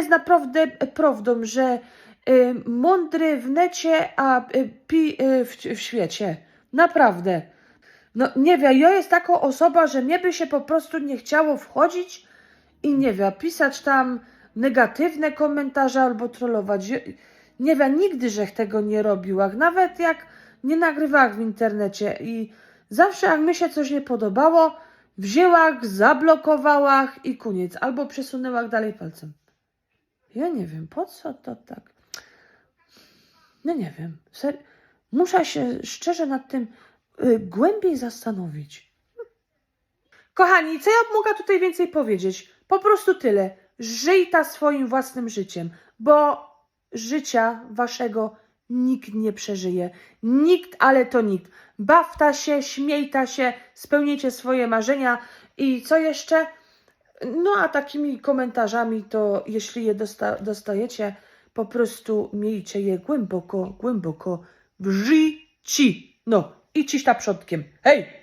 jest naprawdę prawdą, że y, mądry w necie, a y, pi y, w, w świecie. Naprawdę. No nie wiem, ja jest taka osoba, że mnie by się po prostu nie chciało wchodzić i nie wiem, pisać tam negatywne komentarze albo trollować. Nie wiem, nigdy żech tego nie robiła, nawet jak nie nagrywałam w internecie i zawsze jak mi się coś nie podobało, wzięłam, zablokowałam i koniec, albo przesunęłam dalej palcem. Ja nie wiem, po co to tak? No nie wiem. Muszę się szczerze nad tym y, głębiej zastanowić. Kochani, co ja mogę tutaj więcej powiedzieć? Po prostu tyle. Żyj ta swoim własnym życiem, bo życia waszego nikt nie przeżyje. Nikt, ale to nikt. Bawta się, śmiejta się, spełnijcie swoje marzenia i co jeszcze? No a takimi komentarzami to jeśli je dosta dostajecie, po prostu miejcie je głęboko, głęboko w. No i ciś ta przodkiem. Hej!